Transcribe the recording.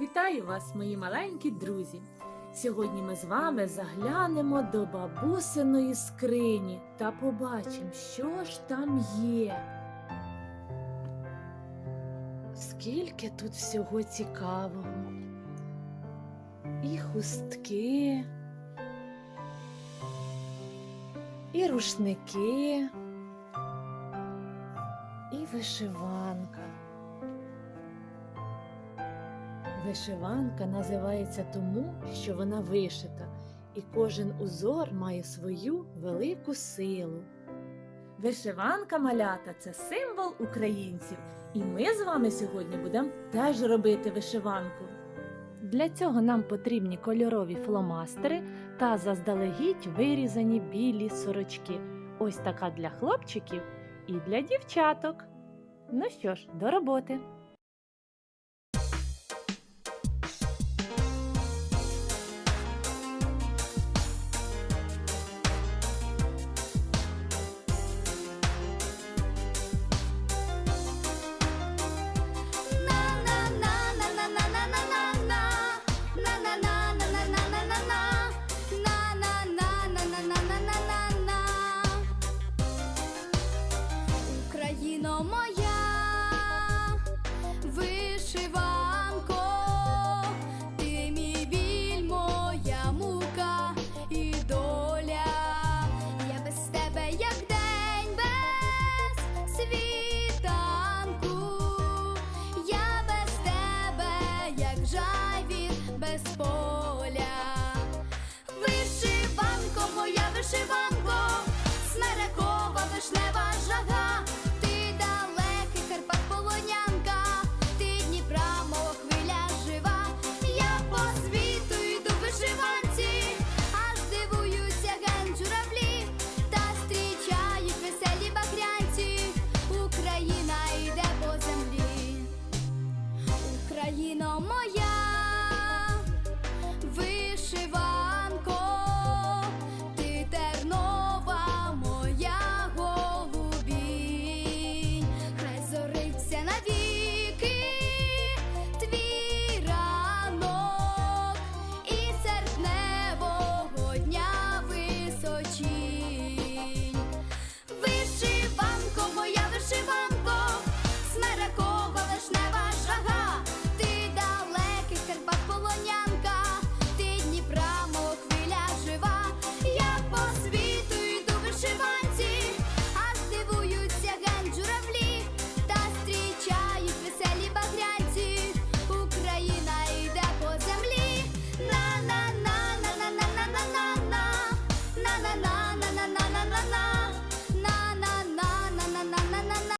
Вітаю вас, мої маленькі друзі! Сьогодні ми з вами заглянемо до бабусиної скрині та побачимо, що ж там є. Скільки тут всього цікавого. І хустки, і рушники, і вишиванка. Вишиванка називається тому, що вона вишита, і кожен узор має свою велику силу. Вишиванка малята це символ українців, і ми з вами сьогодні будемо теж робити вишиванку. Для цього нам потрібні кольорові фломастери та заздалегідь вирізані білі сорочки. Ось така для хлопчиків і для дівчаток. Ну що ж, до роботи! Україно моя, вишиванко, ти мій біль, моя мука і доля. Я без тебе, як день без світанку, я без тебе, як жайвір без поля. Вишиванко, моя вишиванко, смерекова вишнева жага,